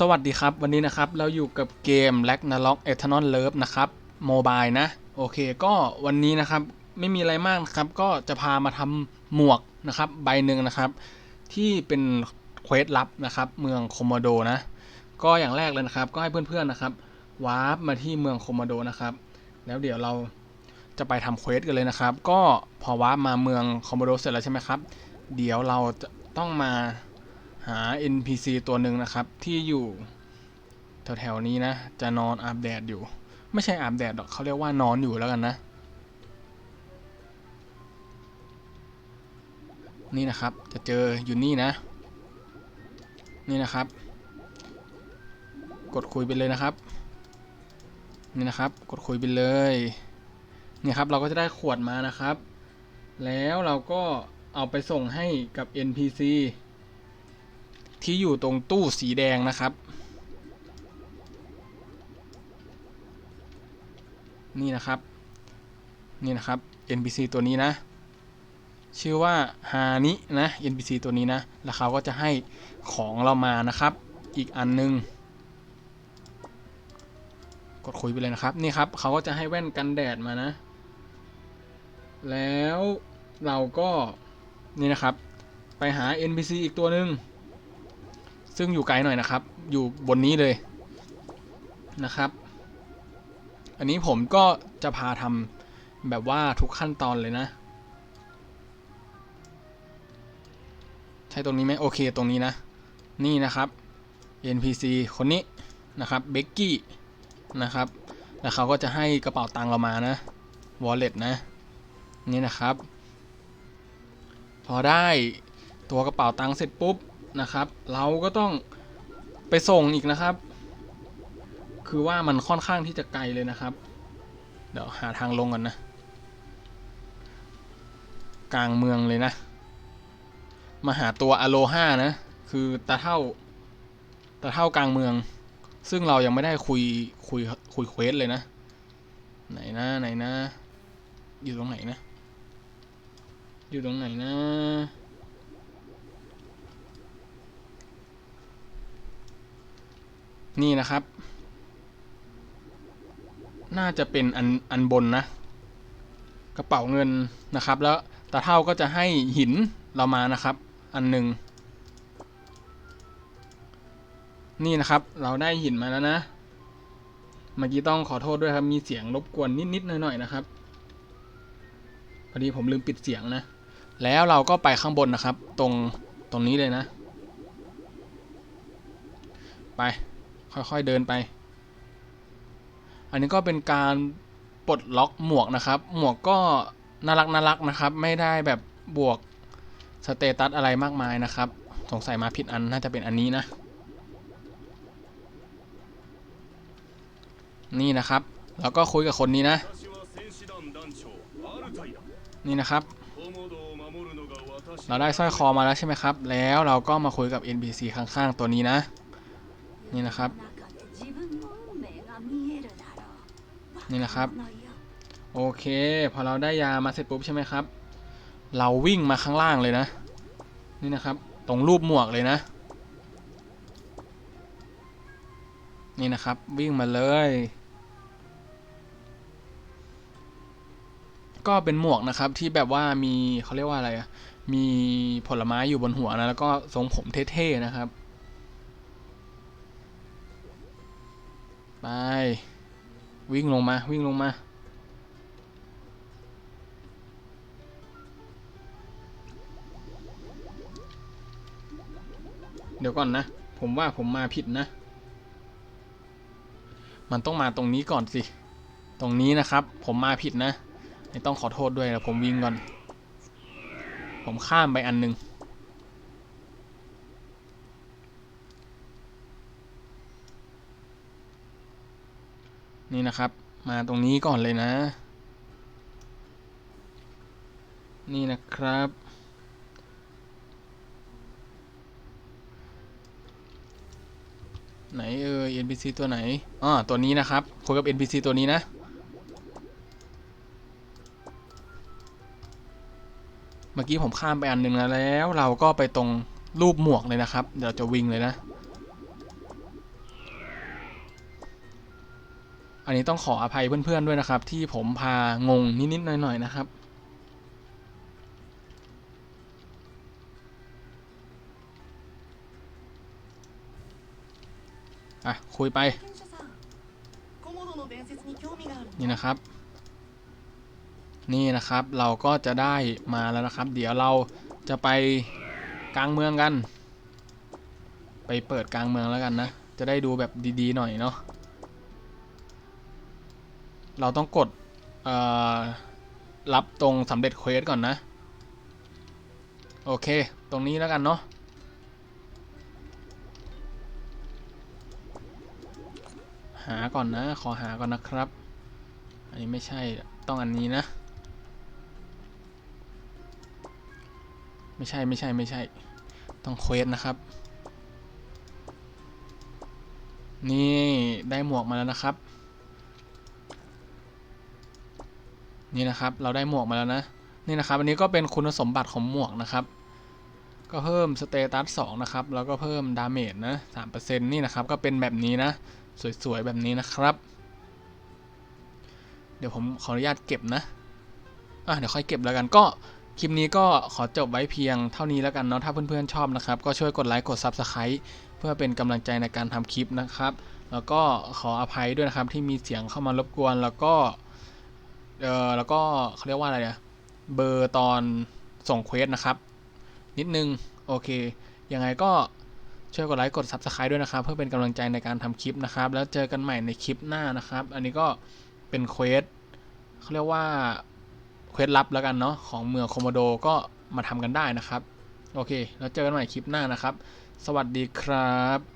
สวัสดีครับ วันนี้นะครับเราอยู่กับเกม r a g n a r o k Eternal Love นะครับโมบายนะ โอเคก็วันนี้นะครับไม่มีอะไรมากนะครับ ก็จะพามาทำหมวกนะครับ ใบหนึ่งนะครับ ที่เป็นเควสลับนะครับ เมืองโคโมโดนะ ก็อย่างแรกเลยนะครับ ก็ให้เพื่อนๆนะครับวาร์ปมาที่เมืองโคโมโดนะครับ แล้วเดี๋ยวเราจะไปทำเควสกันเลยนะครับ ก็พอวาร์ปมาเมืองโคโมโดเสร็จแล้วใช่ไหมครับ เดี๋ยวเราจะต้องมา หา NPC ตัวหนึ่งนะครับ ที่อยู่แถวๆนี้นะ จะนอนอาบแดดอยู่ ไม่ใช่อาบแดดหรอกเขาเรียกว่านอนอยู่แล้วกันนะ นี่นะครับจะเจออยู่นี่นะ นี่นะครับ กดคุยไปเลยนะครับ นี่นะครับ กดคุยไปเลยนี่ครับเราก็จะได้ขวดมานะครับ แล้วเราก็เอาไปส่งให้กับ NPC ที่อยู่ตรงตู้สีแดงนะครับ นี่นะครับ นี่นะครับ NPC ตัวนี้นะ ชื่อว่าฮานินะ NPC ตัวนี้นะ แล้วเขาก็จะให้ของเรามานะครับ อีกอันนึง กดคุยไปเลยนะครับ นี่ครับ เขาก็จะให้แว่นกันแดดมานะ แล้วเราก็ นี่นะครับ ไปหา NPC อีกตัวหนึ่ง ซึ่งอยู่ไกลหน่อยนะครับ อยู่บนนี้เลยนะครับ อันนี้ผมก็จะพาทำแบบว่าทุกขั้นตอนเลยนะ ใช่ตรงนี้ไหมโอเคตรงนี้นะ นี่นะครับ NPC คนนี้นะครับเบกกี้นะครับ แล้วเขาก็จะให้กระเป๋าตังค์เรามานะ wallet นะ นี่นะครับ พอได้ตัวกระเป๋าตังค์เสร็จปุ๊บ นะครับ เราก็ต้องไปส่งอีกนะครับ คือว่ามันค่อนข้างที่จะไกลเลยนะครับ เดี๋ยวหาทางลงก่อนนะ กลางเมืองเลยนะ มาหาตัวอโลฮานะ คือตาเท่าตาเท่ากลางเมือง ซึ่งเรายังไม่ได้คุยคุยคุยเควสเลยนะ ไหนนะไหนนะ อยู่ตรงไหนนะ อยู่ตรงไหนนะ นี่นะครับ น่าจะเป็นอันอันบนนะ กระเป๋าเงินนะครับ แล้วตาเท่าก็จะให้หินเรามานะครับ อันหนึ่งนี่นะครับ เราได้หินมาแล้วนะ เมื่อกี้ต้องขอโทษด้วยครับ มีเสียงรบกวนนิดๆหน่อยๆนะครับ พอดีผมลืมปิดเสียงนะ แล้วเราก็ไปข้างบนนะครับ ตรงตรงนี้เลยนะ ไป ค่อยๆเดินไป อันนี้ก็เป็นการปลดล็อกหมวกนะครับ หมวกก็น่ารักน่ารักนะครับ ไม่ได้แบบบวกสเตตัสอะไรมากมายนะครับ สงสัยมาผิดอันน่าจะเป็นอันนี้นะ นี่นะครับ แล้วก็คุยกับคนนี้นะ นี่นะครับ เราได้สร้อยคอมาแล้วใช่ไหมครับ แล้วเราก็มาคุยกับ NPC ข้างๆ ตัวนี้นะ นี่นะครับ นี่นะครับ โอเค พอเราได้ยามาเสร็จปุ๊บใช่ไหมครับ เราวิ่งมาข้างล่างเลยนะ นี่นะครับ ตรงรูปหมวกเลยนะ นี่นะครับ วิ่งมาเลย ก็เป็นหมวกนะครับที่แบบว่ามีเขาเรียกว่าอะไรอะมีผลไม้อยู่บนหัวนะ แล้วก็ทรงผมเท่ๆนะครับ ไปวิ่งลงมาวิ่งลงมาเดี๋ยวก่อนนะ ผมว่าผมมาผิดนะ มันต้องมาตรงนี้ก่อนสิ ตรงนี้นะครับ ผมมาผิดนะ ต้องขอโทษด้วยนะผมวิ่งก่อน ผมข้ามไปอันหนึง นี่นะครับ มาตรงนี้ก่อนเลยนะ นี่นะครับ ไหนเอ่ย NPC ตัวไหนอ๋อตัวนี้นะครับคุยกับ NPC ตัวนี้นะเมื่อกี้ผมข้ามไปอันหนึ่งแล้วเราก็ไปตรงรูปหมวกเลยนะครับ เดี๋ยวจะวิ่งเลยนะ อันนี้ต้องขออภัยเพื่อนๆด้วยนะครับ ที่ผมพางงนิดๆหน่อยๆนะครับ อะ คุยไป นี่นะครับ นี่นะครับเราก็จะได้มาแล้วนะครับ เดี๋ยวเราจะไปกลางเมืองกัน ไปเปิดกลางเมืองแล้วกันนะ จะได้ดูแบบดีๆหน่อยเนาะ เราต้องกดรับตรงสำเร็จเควสก่อนนะ โอเค ตรงนี้แล้วกันเนาะหาก่อนนะ ขอหาก่อนนะครับ อันนี้ไม่ใช่ต้องอันนี้นะ ไม่ใช่ไม่ใช่ไม่ใช่ ต้องเควสนะครับ นี่ได้หมวกมาแล้วนะครับ นี่นะครับ เราได้หมวกมาแล้วนะ นี่นะครับ อันนี้ก็เป็นคุณสมบัติของหมวกนะครับ ก็เพิ่มสเตตัส2นะครับ แล้วก็เพิ่มดาเมจนะ3%นี่นะครับ ก็เป็นแบบนี้นะ สวยๆ แบบนี้นะครับ เดี๋ยวผมขออนุญาตเก็บนะ อะ เดี๋ยวค่อยเก็บแล้วกัน ก็คลิปนี้ก็ขอจบไว้เพียงเท่านี้แล้วกันเนาะ ถ้าเพื่อนๆชอบนะครับ ก็ช่วยกดไลค์ กด Subscribe เพื่อเป็นกำลังใจในการทำคลิปนะครับ แล้วก็ขออภัยด้วยนะครับที่มีเสียงเข้ามารบกวน แล้วก็ เออแล้วก็เขาเรียกว่าอะไรอะเบอร์ตอนส่งเควสนะครับ นิดนึง โอเค ยังไงก็ช่วยกดไลค์กด Subscribe ด้วยนะครับ เพื่อเป็นกำลังใจในการทำคลิปนะครับ แล้วเจอกันใหม่ในคลิปหน้านะครับ อันนี้ก็เป็นเควสเขาเรียกว่าเควสลับแล้วกันเนาะของเมืองโคโมโดก็มาทำกันได้นะครับ โอเค แล้วเจอกันใหม่คลิปหน้านะครับ สวัสดีครับ